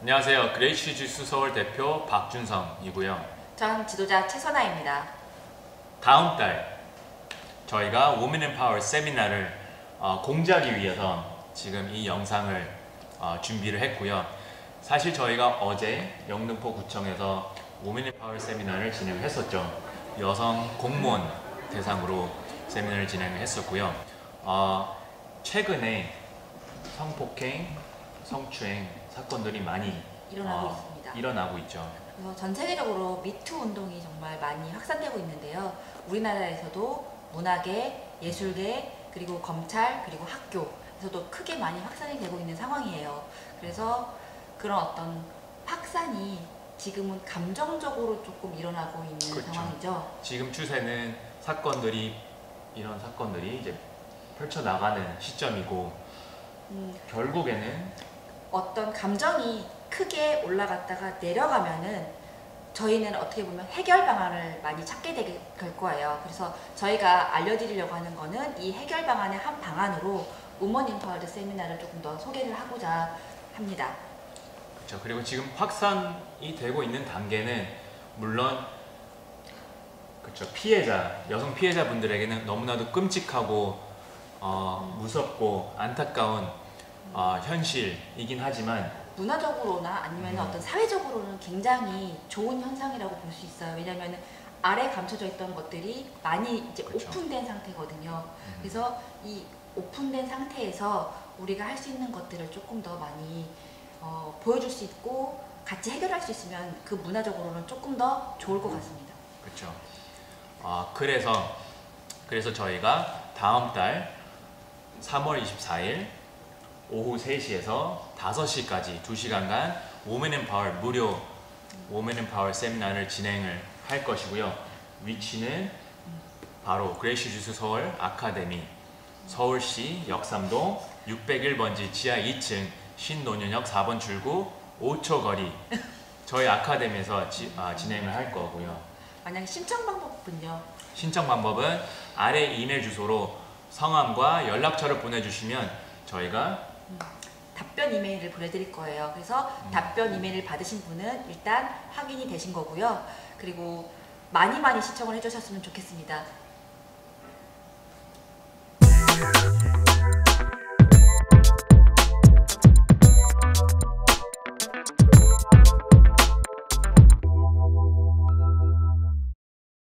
안녕하세요. 그레이시 주스 서울 대표 박준성이고요. 전 지도자 최선아입니다. 다음 달 저희가 women in power 세미나를 어, 공지하기 위해서 지금 이 영상을 어, 준비를 했고요. 사실 저희가 어제 영등포 구청에서 women in power 세미나를 진행을 했었죠. 여성 공무원 대상으로 세미나를 진행을 했었고요. 어, 최근에 성폭행, 성추행 사건들이 많이 일어나고 어, 있습니다. 일어나고 있죠. 그래서 전 세계적으로 미투 운동이 정말 많이 확산되고 있는데요. 우리나라에서도 문화계, 예술계, 그리고 검찰, 그리고 학교에서도 크게 많이 확산이 되고 있는 상황이에요. 그래서 그런 어떤 확산이 지금은 감정적으로 조금 일어나고 있는 그렇죠. 상황이죠. 지금 추세는 사건들이 이런 사건들이 이제 펼쳐 나가는 시점이고 음, 결국에는 어떤 감정이 크게 올라갔다가 내려가면은 저희는 어떻게 보면 해결 방안을 많이 찾게 되- 될 거예요. 그래서 저희가 알려드리려고 하는 거는 이 해결 방안의 한 방안으로 우먼 인파워드 세미나를 조금 더 소개를 하고자 합니다. 그렇죠. 그리고 지금 확산이 되고 있는 단계는 물론 그렇죠. 피해자 여성 피해자분들에게는 너무나도 끔찍하고 어, 무섭고 안타까운 어, 현실이긴 하지만 문화적으로나 아니면 음. 어떤 사회적으로는 굉장히 좋은 현상이라고 볼 수 있어요. 왜냐하면 아래 감춰져 있던 것들이 많이 이제 그렇죠. 오픈된 상태거든요. 음, 그래서 이 오픈된 상태에서 우리가 할 수 있는 것들을 조금 더 많이 어, 보여줄 수 있고 같이 해결할 수 있으면 그 문화적으로는 조금 더 좋을 것 같습니다. 그렇죠. 어, 그래서 그래서 저희가 다음 달 3월 24일 오후 3시에서 5시까지 2시간간 women in power 무료 power 세미나를 진행을 할 것이고요. 위치는 바로 그레이시 주스 서울 아카데미 서울시 역삼동 601번지 지하 2층 신논현역 4번 출구 5초 거리 저희 아카데미에서 지- 아, 진행을 할 거고요. 만약에 신청 방법은요. 신청 방법은 아래 이메일 주소로 성함과 연락처를 보내주시면 저희가 답변 이메일을 보내드릴 거예요. 그래서 음. 답변 이메일을 받으신 분은 일단 확인이 되신 거고요. 그리고 많이 많이 신청을 해주셨으면 좋겠습니다.